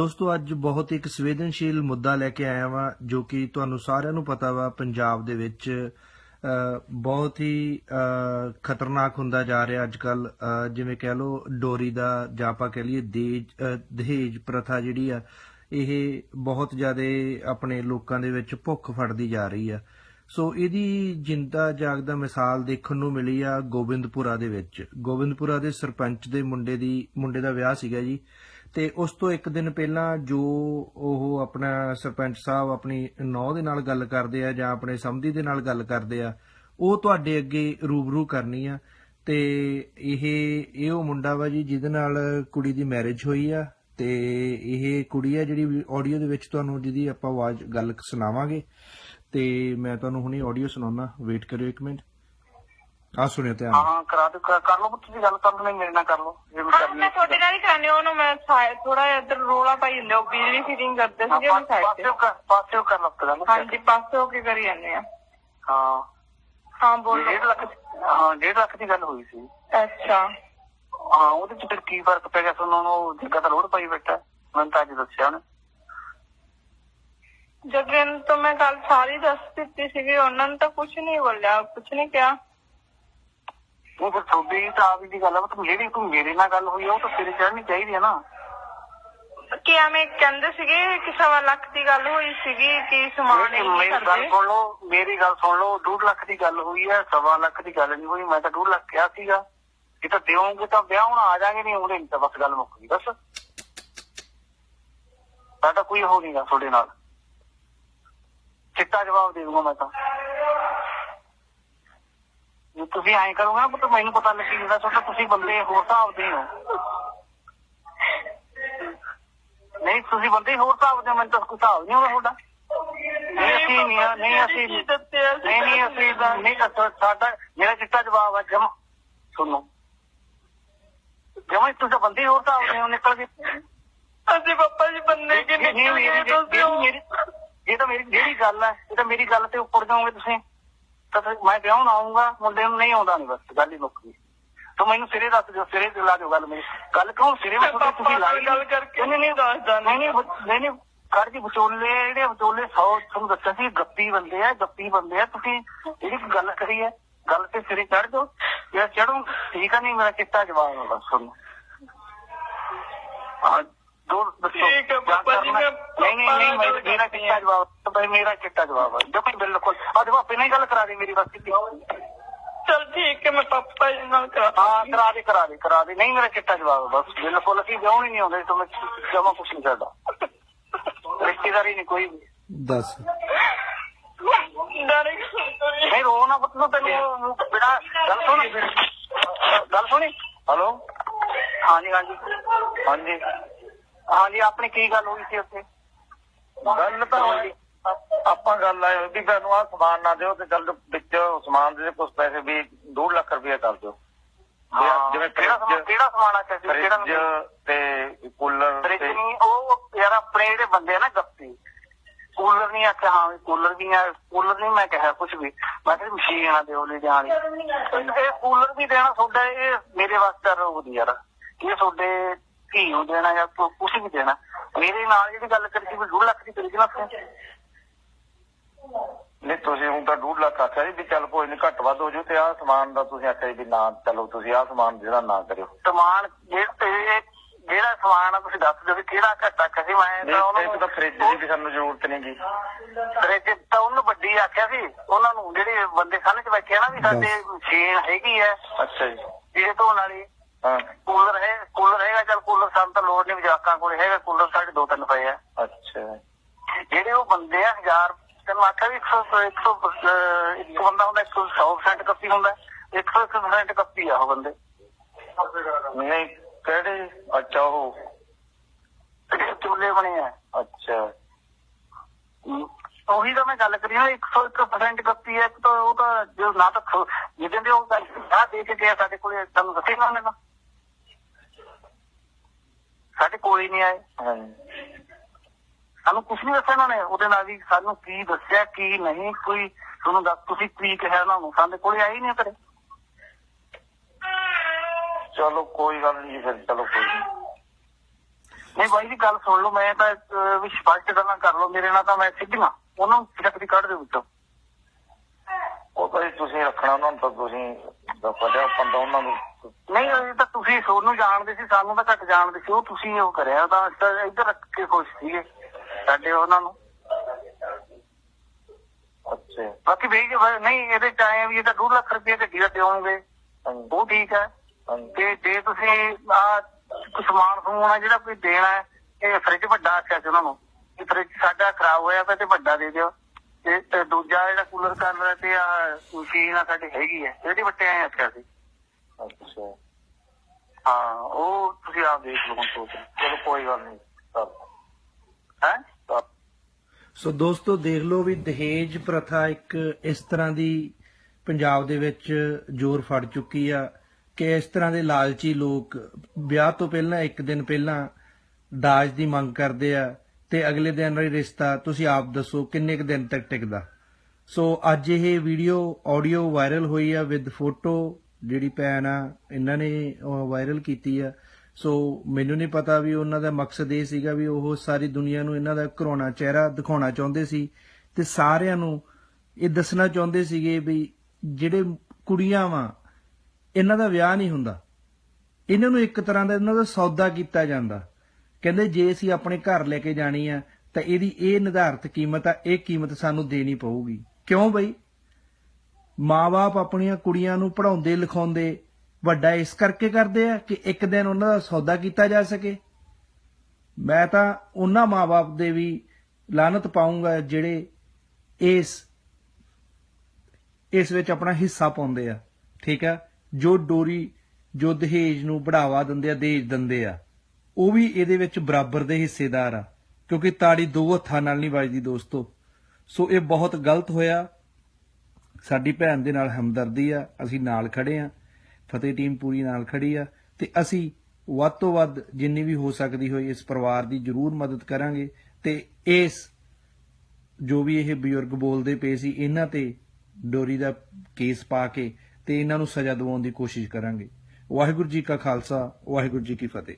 ਦੋਸਤੋ ਅੱਜ ਬਹੁਤ ਇੱਕ ਸੰਵੇਦਨਸ਼ੀਲ ਮੁੱਦਾ ਲੈ ਕੇ ਆਇਆ ਵਾਂ ਜੋ ਕਿ ਤੁਹਾਨੂੰ ਸਾਰਿਆਂ ਨੂੰ ਪਤਾ ਵਾ ਪੰਜਾਬ ਦੇ ਵਿੱਚ ਬਹੁਤ ਹੀ ਖਤਰਨਾਕ ਹੁੰਦਾ ਜਾ ਰਿਹਾ ਅੱਜ ਕੱਲ ਜਿਵੇਂ ਕਹਿ ਲਓ ਡੋਰੀ ਦਾ ਜਾਂ ਆਪਾਂ ਕਹਿ ਲਈਏ ਦੇਜ ਅ, ਦਹੇਜ ਪ੍ਰਥਾ ਜਿਹੜੀ ਆ ਇਹ ਬਹੁਤ ਜ਼ਿਆਦਾ ਆਪਣੇ ਲੋਕਾਂ ਦੇ ਵਿੱਚ ਭੁੱਖ ਫੜਦੀ ਜਾ ਰਹੀ ਆ। ਸੋ ਇਹਦੀ ਜਿੰਦਾ ਜਾਗਦਾ ਮਿਸਾਲ ਦੇਖਣ ਨੂੰ ਮਿਲੀ ਆ ਗੋਬਿੰਦਪੁਰਾ ਦੇ ਵਿੱਚ। ਗੋਬਿੰਦਪੁਰਾ ਦੇ ਸਰਪੰਚ ਦੇ ਮੁੰਡੇ ਦੀ ਮੁੰਡੇ ਦਾ ਵਿਆਹ ਸੀਗਾ ਜੀ। ਤੇ ਉਸ ਤੋਂ ਇੱਕ ਦਿਨ ਪਹਿਲਾਂ ਜੋ ਉਹ ਆਪਣਾ ਸਰਪੰਚ ਸਾਹਿਬ ਆਪਣੀ ਨੌ ਦੇ ਨਾਲ ਗੱਲ ਕਰਦੇ ਆ ਜਾਂ ਆਪਣੇ ਸਮਧੀ ਦੇ ਨਾਲ ਗੱਲ ਕਰਦੇ ਆ, ਉਹ ਤੁਹਾਡੇ ਅੱਗੇ ਰੂਬਰੂ ਕਰਨੀ ਆ। ਤੇ ਇਹ ਇਹ ਉਹ ਮੁੰਡਾ ਵਾ ਜੀ ਜਿਹਦੇ ਨਾਲ ਕੁੜੀ ਦੀ ਮੈਰਿਜ ਹੋਈ ਆ ਤੇ ਇਹ ਕੁੜੀ ਆ ਜਿਹੜੀ ਆਡੀਓ ਦੇ ਵਿੱਚ ਤੁਹਾਨੂੰ ਜਿਹਦੀ ਆਪਾਂ ਆਵਾਜ਼ ਗੱਲ ਸੁਣਾਵਾਂਗੇ। ਤੇ ਮੈਂ ਤੁਹਾਨੂੰ ਹੁਣੇ ਆਡੀਓ ਸੁਣਾਉਣਾ ਵੇਟ ਕਰਿਓ ਇੱਕ ਮਿੰਟ। ਆ ਸੁਣਿਓ ਧਿਆਨ। ਨਾਲ। ਹਾਂ ਕਰਾ ਦਿਓ ਕਰ ਕਰ ਲਓ ਤੁਸੀਂ ਗੱਲ ਕਰ ਲਓ ਮੇਰੇ ਨਾਲ ਕਰ ਲਓ ਜੇ ਮੈਂ ਹਾਂ ਕਰਨੀ ਮੈਂ ਤੁਹਾਡੇ ਨਾਲ ਹੀ ਕਰਨੀ ਉਹਨੂੰ ਮੈਂ ਥੋੜਾ ਜਿਹਾ ਇੱਧਰ ਰੋਲਾ ਪਾਈ ਜਾਂਦੇ ਉਹ ਬਿਜਲੀ ਫਿਟਿੰਗ ਕਰਦੇ ਸੀਗੇ ਉਹ ਸਾਈਡ ਤੇ। ਪਾਸੇ ਕਰ ਪਾਸੇ ਕਰ ਲਓ ਗੱਲ ਹਾਂਜੀ ਪਾਸੇ ਹੋ ਕੇ ਕਰੀ ਜਾਂਦੇ ਆ। ਹਾਂ। ਹਾਂ ਬੋਲੋ। ਡੇਢ ਲੱਖ ਹਾਂ ਡੇਢ ਲੱਖ ਦੀ ਗੱਲ ਹੋਈ ਸੀ। ਅੱਛਾ। ਹਾਂ ਉਹਦੇ ਚ ਫਿਰ ਕੀ ਫ਼ਰਕ ਪੈ ਗਿਆ? ਤੁਹਾਨੂੰ ਉਹ ਜਗ੍ਹਾ ਤਾਂ ਲੋੜ ਪਾਈ ਬੈਠਾ ਮੈਨੂੰ ਤਾਂ ਅੱਜ ਦੱਸਿਆ ਉਹਨੇ। ਜਗਨ ਤੋਂ ਮੈਂ ਕੱਲ ਸਾਰੀ ਦੱਸ ਦਿੱਤੀ ਸੀਗੀ ਉਹਨਾਂ ਨੇ ਤਾਂ ਕੁਝ ਨਹੀਂ ਬੋਲਿਆ ਕੁਝ ਨਹੀਂ ਕਿਹਾ। ਉਹ ਫਿਰ ਤੁਹਾਡੀ ਤਾਂ ਆਪ ਦੀ ਗੱਲ ਆ ਤੂੰ ਜਿਹੜੀ ਤੂੰ ਮੇਰੇ ਨਾਲ ਗੱਲ ਹੋਈ ਆ, ਉਹ ਤਾਂ ਤੇਰੇ ਚੜ੍ਹਨੀ ਚਾਹੀਦੀ ਹੈ ਨਾ। ਕਿ ਐਵੇਂ ਕਹਿੰਦੇ ਸੀਗੇ ਕਿ ਸਵਾ ਲੱਖ ਦੀ ਗੱਲ ਹੋਈ ਸੀਗੀ ਕਿ ਸਮਾਨ ਇਹ ਨਹੀਂ ਮੇਰੀ ਗੱਲ ਕਰਦੇ ਸੁਣ ਲਓ ਮੇਰੀ ਗੱਲ ਸੁਣ ਲਓ 2 ਲੱਖ ਦੀ ਗੱਲ ਹੋਈ ਹੈ ਸਵਾ ਲੱਖ ਦੀ ਗੱਲ ਨਹੀਂ ਹੋਈ ਮੈਂ ਤਾਂ 2 ਲੱਖ ਕਿਹਾ ਸੀਗਾ। ਜੇ ਤਾਂ ਦਿਓਗੇ ਤਾਂ ਵਿਆਹ ਹੁਣ ਆ ਜਾਗੇ ਨਹੀਂ ਉਹਨੇ ਤਾਂ ਬਸ ਗੱਲ ਮੁੱਕ ਗਈ ਬਸ। ਸਾਡਾ ਕੋਈ ਹੋ ਨਹੀਂਗਾ ਤੁਹਾਡੇ ਨਾਲ। ਚਿੱਟਾ ਜਵਾਬ ਦੇ ਦੂੰਗਾ ਮੈਂ ਤਾਂ। ਤੁਸੀਂ ਐਂ ਕਰੋਗੇ ਨਾ ਤਾਂ ਮੈਨੂੰ ਪਤਾ ਲੱਗੀ ਜਾਂਦਾ ਤੁਹਾਡਾ ਤੁਸੀਂ ਬੰਦੇ ਹੋਰ ਹਿਸਾਬ ਦੇ ਹੋ। ਨਹੀਂ ਤੁਸੀਂ ਬੰਦੇ ਹੋਰ ਹਿਸਾਬ ਦੇ ਮੈਨੂੰ ਤਾਂ ਕੋਈ ਹਿਸਾਬ ਨਹੀਂ ਹੋਣਾ ਤੁਹਾਡਾ। ਨਹੀਂ ਅਸੀਂ ਨਹੀਂ ਆ- ਨਹੀਂ ਅਸੀਂ ਨਹੀਂ ਅਸੀਂ ਨਹੀਂ ਸਾਡਾ ਮੇਰਾ ਚਿੱਟਾ ਜਵਾਬ ਹੈ ਜਮ। ਸੁਣੋ। ਜਮਾ ਤੁਸੀਂ ਬੰਦੇ ਹੋਰ ਹਿਸਾਬ ਦੇ ਹੋ ਨਿਕਲ ਗਏ ਅਸੀਂ ਪਾਪਾ ਜੀ ਬੰਦੇ ਕਿ ਨਿਕਲ ਗਏ ਤੁਸੀਂ ਮੇਰੀ- ਇਹ ਤਾਂ ਮੇਰੀ ਜਿਹੜੀ ਗੱਲ ਹੈ ਇਹ ਤਾਂ ਮੇਰੀ ਗੱਲ ਤੇ ਉੱਪਰ ਜਾਓਗੇ ਤੁਸੀਂ। ਤਾਂ ਫਿਰ ਮੈਂ ਵਿਆਹ ਆਉਂਗਾ ਮੁੰਡੇ ਨੂੰ ਨਹੀਂ ਆਉਂਦਾ ਨਹੀਂ ਬਸ ਗੱਲ ਹੀ ਮੁੱਕ ਗਈ। ਤੂੰ ਮੈਨੂੰ ਸਿਰੇ ਦੱਸ ਦਿਓ ਸਿਰੇ ਤੇ ਲਾ ਦਿਓ ਗੱਲ ਮੇਰੀ। ਗੱਲ ਕਿਉਂ ਸਿਰੇ ਤੁਹਾਡੀ ਤੁਸੀਂ ਲਾ ਲਈ ਗੱਲ ਕਰਕੇ ਨਹੀਂ ਨਹੀਂ ਦੱਸਦਾ ਨਹੀਂ ਨਹੀਂ ਨਹੀਂ। ਨਹੀਂ ਕਰ ਜੀ ਵਿਚੋਲੇ ਜਿਹੜੇ ਵਿਚੋਲੇ 100 ਤੁਹਾਨੂੰ ਦੱਸਿਆ ਸੀ ਗੱਪੀ ਬੰਦੇ ਆ ਗੱਪੀ ਬੰਦੇ ਆ ਤੁਸੀਂ ਜਿਹੜੀ ਗੱਲ ਕਰੀ ਹੈ ਗੱਲ ਤੇ ਸਿਰੇ ਚੜ ਜਾਓ। ਜਾਂ ਚੜੂ ਠੀਕ ਆ ਨਹੀਂ ਮੇਰਾ ਚਿੱਟਾ ਜਵਾਬ ਹੈ ਬਸ ਤੁਹਾਨੂੰ। ਦੱਸੋ ਠੀਕ ਹੈ, ਪਾਪਾ ਜੀ? ਮੈਂ ਨਹੀਂ ਨਹੀਂ ਨਹੀਂ ਮੇਰਾ- ਚਿੱਟਾ ਹਾਂ। ਜਵਾਬ ਤਾਂ ਭਾਈ ਮੇਰਾ ਚਿੱਟਾ ਜਵਾਬ। ਹੈ ਜੋ ਭਾਈ ਬਿਲਕੁਲ ਆ ਦੇਖੋ ਆਪੇ ਨਹੀਂ ਗੱਲ ਕਰਾ ਦੇ ਮੇਰੀ ਬਸ। ਕੀਤੀ ਚਲ ਠੀਕ ਹੈ ਮੈਂ ਪਾਪਾ ਜੀ ਨਾਲ ਕਰਾ ਹਾਂ ਕਰਾ ਦੇ ਕਰਾ ਦੇ ਕਰਾ ਦੇ। ਨਹੀਂ ਮੇਰਾ ਚਿੱਟਾ ਜਵਾਬ ਹੈ ਬਸ। ਬਿਲਕੁਲ ਅਸੀਂ ਵਿਆਹ ਹੀ ਨਹੀਂ ਆਉਂਦੇ ਤਾਂ ਮੈਂ ਜਮਾ ਕੁਛ ਨਹੀਂ ਕਰਦਾ। ਰਿਸ਼ਤੇਦਾਰੀ ਨਹੀਂ ਕੋਈ ਦੱਸ। ਨਹੀਂ ਰੋ ਨਾ ਪੁੱਤ ਨੂੰ ਤੈਨੂੰ ਬਿਨਾ ਗੱਲ ਸੁਣ। ਗੱਲ ਸੁਣੀ? ਹਲੋ ਹਾਂਜੀ ਹਾਂਜੀ। ਹਾਂਜੀ। ਹਾਂਜੀ ਆਪਣੀ ਕੀ ਗੱਲ ਹੋਈ ਸੀ ਉੱਥੇ? ਗੱਲ ਤਾਂ ਹੋਈ। ਆਪਾਂ ਗੱਲ ਆਏ ਵੀ ਮੈਨੂੰ ਆ ਸਮਾਨ ਨਾ ਦਿਓ ਤੇ ਚੱਲ ਵਿੱਚ ਸਮਾਨ ਦੇ ਕੁਝ ਪੈਸੇ ਵੀ 2 ਲੱਖ ਰੁਪਏ ਕਰ ਦਿਓ। ਵੀ ਆਹ ਹਾਂ, ਜਿਵੇਂ ਕਿਹੜਾ ਸਮਾਨ ਫ੍ਰਿਜ ਕਿਹੜਾ ਸਮਾਨ ਆ ਚਾਹੀਦਾ ਫ੍ਰਿਜ ਕਿਹੜਾ ਤੇ ਕੂਲਰ ਫ੍ਰਿਜ ਤੇ ਨਹੀਂ ਉਹ ਯਾਰ ਆਪਣੇ ਜਿਹੜੇ ਬੰਦੇ ਆ ਨਾ ਗੱਪੀ ਕੂਲਰ ਨਹੀਂ ਆਖਿਆ ਹਾਂ ਕੂਲਰ ਵੀ ਆ ਕੂਲਰ ਨਹੀਂ ਮੈਂ ਕਿਹਾ ਕੁਝ ਵੀ। ਮੈਂ ਕਿਹਾ ਮਸ਼ੀਨ ਆ ਦਿਓ ਲੈ ਜਾਣ ਇਹ ਕੂਲਰ ਵੀ ਦੇਣਾ ਤੁਹਾਡਾ ਇਹ ਮੇਰੇ ਵਾਸਤੇ ਰੋਗ ਦੀ ਯਾਰ। ਇਹ ਤੁਹਾਡੇ ਧੀ ਨੂੰ ਦੇਣਾ ਜਾਂ ਕੁਝ ਵੀ ਦੇਣਾ। ਮੇਰੇ ਨਾਲ ਜਿਹੜੀ ਗੱਲ ਕਰੀ ਸੀ ਵੀ 2 ਲੱਖ ਦੀ ਕਰੀ ਸੀ ਨਾ ਤੁਸੀਂ ਨਹੀਂ ਤੁਸੀਂ ਹੁਣ ਤਾਂ 2 ਲੱਖ ਆਖਿਆ ਸੀ ਵੀ ਚੱਲ ਕੋਈ ਨਹੀਂ ਘੱਟ ਵੱਧ ਹੋ ਜੂ ਤੇ ਆਹ ਸਮਾਨ ਦਾ ਤੁਸੀਂ ਆਖਿਆ ਸੀ ਵੀ ਨਾ ਚਲੋ ਤੁਸੀਂ ਆਹ ਸਮਾਨ ਜਿਹੜਾ ਨਾ ਕਰਿਓ। ਸਮਾਨ ਜਿਹੜਾ ਜਿਹੜਾ ਸਮਾਨ ਆ ਤੁਸੀਂ ਦੱਸ ਦਿਓ ਵੀ ਕਿਹੜਾ ਘਟਾ ਕਹੀ ਮੈਂ ਨਹੀਂ ਤਾਂ ਉਹਨਾਂ ਇੱਕ ਤਾਂ ਫ੍ਰਿਜ ਦੀ ਵੀ ਸਾਨੂੰ ਜ਼ਰੂਰਤ ਨਹੀਂ ਗੀ। ਫ੍ਰਿਜ ਤਾਂ ਉਹਨੂੰ ਵੱਡੀ ਆਖਿਆ ਸੀ ਉਹਨਾਂ ਨੂੰ ਜਿਹੜੇ ਬੰਦੇ ਖਾਣੇ 'ਚ ਬੈਠੇ ਆ ਨਾ ਵੀ ਸਾਡੇ ਮਸ਼ੀਨ ਹੈਗੀ ਹੈ ਅੱਛਾ ਜੀ। ਇਹ ਧੋਣ ਵਾਲੀ। ਕੂਲਰ ਹੈ ਕੂਲਰ ਹੈਗਾ ਚਲ ਕੂਲਰ ਸਾਨੂੰ ਤਾਂ ਲੋੜ ਨਹੀਂ ਵਿਜਾਕਾਂ ਕੋਲ ਹੈਗਾ ਕੂਲਰ ਸਾਡੇ ਦੋ ਤਿੰਨ ਪਏ ਆ। ਅੱਛਾ। ਜਿਹੜੇ ਉਹ ਬੰਦੇ ਆ ਹਜ਼ਾਰ ਤੈਨੂੰ ਆਖਿਆ ਵੀ 100 100 ਇੱਕ ਬੰਦਾ ਹੁੰਦਾ 100% ਕੱਪੀ ਹੁੰਦਾ 100% ਕੱਪੀ ਆ ਉਹ ਬੰਦੇ। ਨਹੀਂ ਕਿਹੜੇ? ਅੱਛਾ ਉਹ। ਚੁੱਲੇ ਬਣੇ ਆ। ਅੱਛਾ। ਉਹੀ ਤਾਂ ਮੈਂ ਗੱਲ ਕਰੀ ਨਾ 101% ਕੱਪੀ ਹੈ ਇੱਕ ਤਾਂ ਉਹ ਤਾਂ ਜੋ ਨਾ ਤਾਂ ਜਿੱਦਾਂ ਦੇ ਉਹ ਆ ਦੇ ਕੇ ਗਿਆ ਸਾਡੇ ਕੋਲੇ ਤੁਹਾਨੂੰ ਦੱਸੇਗਾ ਉਹਨੇ ਤਾਂ। ਸਾਡੇ ਕੋਲ ਹੀ ਨਹੀਂ ਆਏ। ਸਾਨੂੰ ਕੁਝ ਨਹੀਂ ਦੱਸਿਆ ਉਹਨਾਂ ਨੇ ਉਹਦੇ ਨਾਲ ਵੀ, ਸਾਨੂੰ ਕੀ ਦੱਸਿਆ, ਕੀ ਨਹੀਂ, ਕੋਈ ਤੁਹਾਨੂੰ ਦੱਸ, ਤੁਸੀਂ ਕੀ ਕਿਹਾ ਉਹਨਾਂ ਨੂੰ? ਸਾਡੇ ਕੋਲੇ ਆਏ ਹੀ ਨਹੀਂ ਕਰੇ ਚਲੋ, ਕੋਈ ਗੱਲ ਨਹੀਂ ਫਿਰ ਚਲੋ ਕੋਈ ਨਹੀਂ ਬਾਈ ਜੀ, ਗੱਲ ਸੁਣ ਲਓ, ਮੈਂ ਤਾਂ ਵੀ ਸਪਸ਼ਟ ਗੱਲਾਂ ਕਰ ਲਓ, ਮੇਰੇ ਨਾਲ ਤਾਂ ਮੈਂ ਸਿੱਧੀਆਂ। ਉਹਨਾਂ ਨੂੰ ਚੱਕਰੀ ਕੱਢ ਦੇ ਵਿੱਚੋਂ। ਉਹ ਤਾਂ ਤੁਸੀਂ ਰੱਖਣਾ, ਉਹਨਾਂ ਨੂੰ ਤਾਂ ਤੁਸੀਂ ਦੱਸਿਆ ਆਪਾਂ ਤਾਂ ਉਹਨਾਂ ਨੂੰ ਨਹੀਂ ਇਹ ਤਾਂ ਤੁਸੀਂ ਸੋਨੂੰ ਜਾਣਦੇ ਸੀ ਸਾਨੂੰ ਤਾਂ ਘੱਟ ਜਾਣਦੇ ਸੀ ਉਹ ਤੁਸੀਂ ਉਹ ਕਰਿਆ ਤਾਂ ਅਸੀਂ ਤਾਂ ਇੱਧਰ ਰੱਖ ਕੇ ਖੁਸ਼ ਸੀਗੇ ਸਾਡੇ ਉਹਨਾਂ ਨੂੰ। ਅੱਛਾ। ਬਾਕੀ ਵੀ ਨਹੀਂ ਇਹਦੇ ਚ ਆਏ ਆ ਵੀ ਇਹ ਤਾਂ 2 ਲੱਖ ਰੁਪਏ ਗੱਡੀ ਦਾ ਹਾਂਜੀ। ਉਹ ਠੀਕ ਹੈ। ਤੇ ਜੇ ਤੁਸੀਂ ਆ ਸਮਾਨ ਆ ਜਿਹੜਾ ਕੋਈ ਦੇਣਾ ਹੈ ਇਹ ਫ੍ਰਿਜ ਵੱਡਾ ਆਖਿਆ ਸੀ ਉਹਨਾਂ ਨੂੰ ਇਹ ਫ੍ਰਿਜ ਸਾਡਾ ਖਰਾਬ ਹੋਇਆ ਪਿਆ ਤੇ ਵੱਡਾ ਦੇ ਦਿਓ। ਤੇ ਤੇ ਦੂਜਾ ਜਿਹੜਾ ਕੂਲਰ ਕਰ ਰਿਹਾ ਤੇ ਆ ਮਸ਼ੀਨ ਆ ਸਾਡੀ ਹੈਗੀ ਹੈ ਜਿਹੜੀ ਵੱਟੇ ਆਏ ਆਖਿਆ ਸੀ। ਅੱਛਾ। ਹਾਂ, ਉਹ ਤੁਸੀਂ ਆਪ ਦੇਖ ਲਓ ਸੋਚ ਚਲੋ, ਕੋਈ ਗੱਲ ਨਹੀਂ। ਹੈ? ਸੋ ਦੋਸਤੋ, ਦੇਖ ਲਓ ਵੀ ਦਹੇਜ ਪ੍ਰਥਾ ਇੱਕ ਇਸ ਤਰ੍ਹਾਂ ਦੀ ਪੰਜਾਬ ਦੇ ਵਿੱਚ ਜ਼ੋਰ ਫੜ ਚੁੱਕੀ ਆ ਕਿ ਇਸ ਤਰ੍ਹਾਂ ਦੇ ਲਾਲਚੀ ਲੋਕ ਵਿਆਹ ਤੋਂ ਪਹਿਲਾਂ, ਇੱਕ ਦਿਨ ਪਹਿਲਾਂ ਦਾਜ ਦੀ ਮੰਗ ਕਰਦੇ ਆ ਤੇ ਅਗਲੇ ਦਿਨ ਹੀ ਰਿਸ਼ਤਾ ਤੁਸੀਂ ਆਪ ਦੱਸੋ ਕਿੰਨੇ ਕੁ ਦਿਨ ਤੱਕ ਟਿਕਦਾ। ਸੋ ਅੱਜ ਇਹ ਵੀਡੀਓ ਆਡੀਓ ਵਾਇਰਲ ਹੋਈ ਆ ਵਿਦ ਫੋਟੋ ਜਿਹੜੀ ਭੈਣ ਆ, ਇਹਨਾਂ ਨੇ ਵਾਇਰਲ ਕੀਤੀ ਆ। ਸੋ ਮੈਨੂੰ ਨਹੀਂ ਪਤਾ ਵੀ ਉਹਨਾਂ ਦਾ ਮਕਸਦ ਇਹ ਸੀਗਾ ਵੀ ਉਹ ਸਾਰੀ ਦੁਨੀਆ ਨੂੰ ਇਹਨਾਂ ਦਾ ਘਰੋਣਾ ਚਿਹਰਾ ਦਿਖਾਉਣਾ ਚਾਹੁੰਦੇ ਸੀ। ਤੇ ਸਾਰਿਆਂ ਨੂੰ ਇਹ ਦੱਸਣਾ ਚਾਹੁੰਦੇ ਸੀਗੇ ਵੀ ਜਿਹੜੇ ਕੁੜੀਆਂ ਵਾ, ਇਹਨਾਂ ਦਾ ਵਿਆਹ ਨਹੀਂ ਹੁੰਦਾ। ਇਹਨਾਂ ਨੂੰ ਇੱਕ ਤਰ੍ਹਾਂ ਦਾ ਇਹਨਾਂ ਦਾ ਸੌਦਾ ਕੀਤਾ ਜਾਂਦਾ। ਕਹਿੰਦੇ ਜੇ ਅਸੀਂ ਆਪਣੇ ਘਰ ਲੈ ਕੇ ਜਾਣੀ ਆ, ਤਾਂ ਇਹਦੀ ਇਹ ਨਿਰਧਾਰਤ ਕੀਮਤ ਆ, ਇਹ ਕੀਮਤ ਸਾਨੂੰ ਦੇਣੀ ਪਊਗੀ। ਕਿਉਂ ਬਈ? ਮਾਪੇ ਆਪਣੀਆਂ ਕੁੜੀਆਂ ਨੂੰ ਪੜਾਉਂਦੇ ਲਿਖਾਉਂਦੇ, ਵੱਡਾ ਇਸ ਕਰਕੇ ਕਰਦੇ ਆ ਕਿ ਇੱਕ ਦਿਨ ਉਹਨਾਂ ਦਾ ਸੌਦਾ ਕੀਤਾ ਜਾ ਸਕੇ। ਮੈਂ ਤਾਂ ਉਹਨਾਂ ਮਾਪੇ ਦੇ ਵੀ ਲਾਨਤ ਪਾਉਂਗਾ ਜਿਹੜੇ ਇਸ ਇਸ ਵਿੱਚ ਆਪਣਾ ਹਿੱਸਾ ਪਾਉਂਦੇ ਆ, ਠੀਕ ਆ? ਜੋ ਡੋਰੀ, ਜੋ ਦਹੇਜ ਨੂੰ ਬੜਾਵਾ ਦਿੰਦੇ ਆ, ਦੇਜ ਦਿੰਦੇ ਆ, ਉਹ ਵੀ ਇਹਦੇ ਵਿੱਚ ਬਰਾਬਰ ਦੇ ਹਿੱਸੇਦਾਰ ਆ, ਕਿਉਂਕਿ ਤਾੜੀ ਦੋ ਹੱਥਾਂ ਨਾਲ ਨਹੀਂ ਵੱਜਦੀ ਦੋਸਤੋ। ਸੋ ਇਹ ਬਹੁਤ ਗਲਤ ਹੋਇਆ। ਸਾਡੀ ਭੈਣ ਦੇ ਨਾਲ ਹਮਦਰਦੀ ਆ, ਅਸੀਂ ਨਾਲ ਖੜੇ ਆ, ਫਤਿਹ ਟੀਮ ਪੂਰੀ ਨਾਲ ਖੜੀ ਆ, ਤੇ ਅਸੀਂ ਵੱਧ ਤੋਂ ਵੱਧ ਜਿੰਨੀ ਵੀ ਹੋ ਸਕਦੀ ਹੋਈ ਇਸ ਪਰਿਵਾਰ ਦੀ ਜ਼ਰੂਰ ਮਦਦ ਕਰਾਂਗੇ, ਤੇ ਇਸ ਜੋ ਵੀ ਇਹ ਬਜ਼ੁਰਗ ਬੋਲਦੇ ਪਏ ਸੀ, ਇਹਨਾਂ ਤੇ ਡੋਰੀ ਦਾ ਕੇਸ ਪਾ ਕੇ ਤੇ ਇਹਨਾਂ ਨੂੰ ਸਜ਼ਾ ਦਿਵਾਉਣ ਦੀ ਕੋਸ਼ਿਸ਼ ਕਰਾਂਗੇ। ਵਾਹਿਗੁਰੂ ਜੀ ਕਾ ਖਾਲਸਾ, ਵਾਹਿਗੁਰੂ ਜੀ ਕੀ ਫਤਿਹ।